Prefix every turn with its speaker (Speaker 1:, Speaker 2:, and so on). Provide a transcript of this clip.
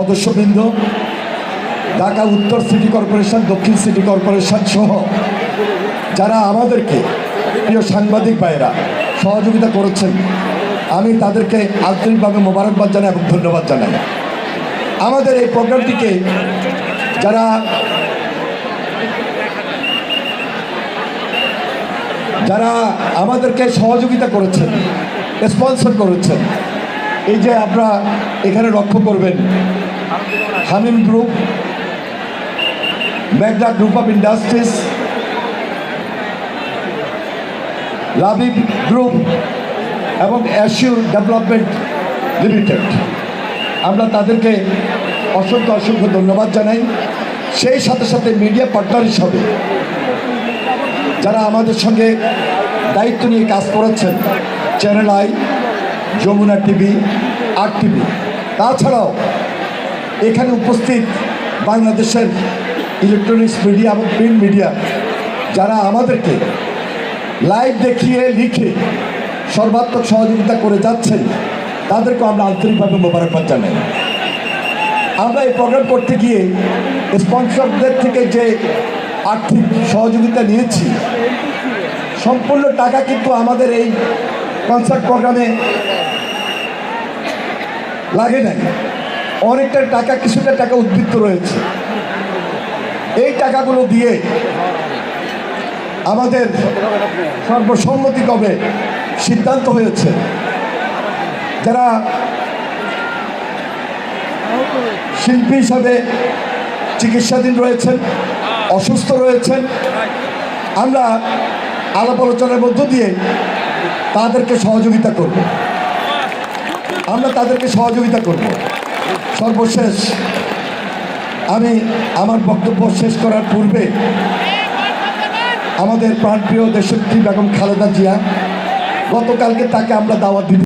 Speaker 1: সদস্যবৃন্দ, ঢাকা উত্তর city corporation, দক্ষিণ সিটি কর্পোরেশন সহ যারা আমাদেরকে প্রিয় সাংবাদিক ভাইয়েরা সহযোগিতা করেছেন, আমি তাদেরকে আন্তরিকভাবে মোবারকবাদ জানাই এবং ধন্যবাদ জানাই। আমাদের এই প্রোগ্রামটিকে যারা যারা আমাদেরকে সহযোগিতা করেছেন, স্পন্সর করেছেন এই যে আপনারা এখানে লক্ষ্য করবেন হামিম গ্রুপ মেঘনা group of industries Labib group এবং অ্যাসিউর ডেভেলপমেন্ট লিমিটেড আমরা তাদেরকে অসংখ্য অসংখ্য ধন্যবাদ জানাই। সেই সাথে সাথে মিডিয়া পার্টনার হিসাবে যারা আমাদের সঙ্গে দায়িত্ব নিয়ে কাজ করেছেন channel I Jamuna TV, R TV. তাছাড়াও এখানে উপস্থিত বাংলাদেশের ইলেকট্রনিক্স মিডিয়া এবং প্রিন্ট মিডিয়া যারা আমাদেরকে লাইভ দেখিয়ে, লিখে সর্বাত্মক সহযোগিতা করে যাচ্ছেন, তাদেরকেও আমরা আন্তরিকভাবে মোবারকবাদ জানাই। আমরা এই প্রোগ্রাম করতে গিয়ে স্পন্সরদের থেকে যে আর্থিক সহযোগিতা নিয়েছি, সম্পূর্ণ টাকা কিন্তু আমাদের এই কনসার্ট প্রোগ্রামে লাগে নাই। অনেকটা টাকা, কিছুটা টাকা উদ্বৃত্ত রয়েছে। এই টাকাগুলো দিয়ে আমাদের সর্বসম্মতি কবে সিদ্ধান্ত হয়েছে? যারা শিল্পী হিসাবে চিকিৎসাধীন রয়েছেন, অসুস্থ রয়েছেন, আমরা আলাপ আলোচনার মধ্য দিয়ে তাদেরকে সহযোগিতা করব। আমরা তাদেরকে সহযোগিতা করব। সর্বশেষ, আমি আমার বক্তব্য শেষ করার পূর্বে আমাদের প্রাণপ্রিয় দেশত্রী বেগম খালেদা জিয়া, গতকালকে তাকে আমরা দাওয়াত দিতে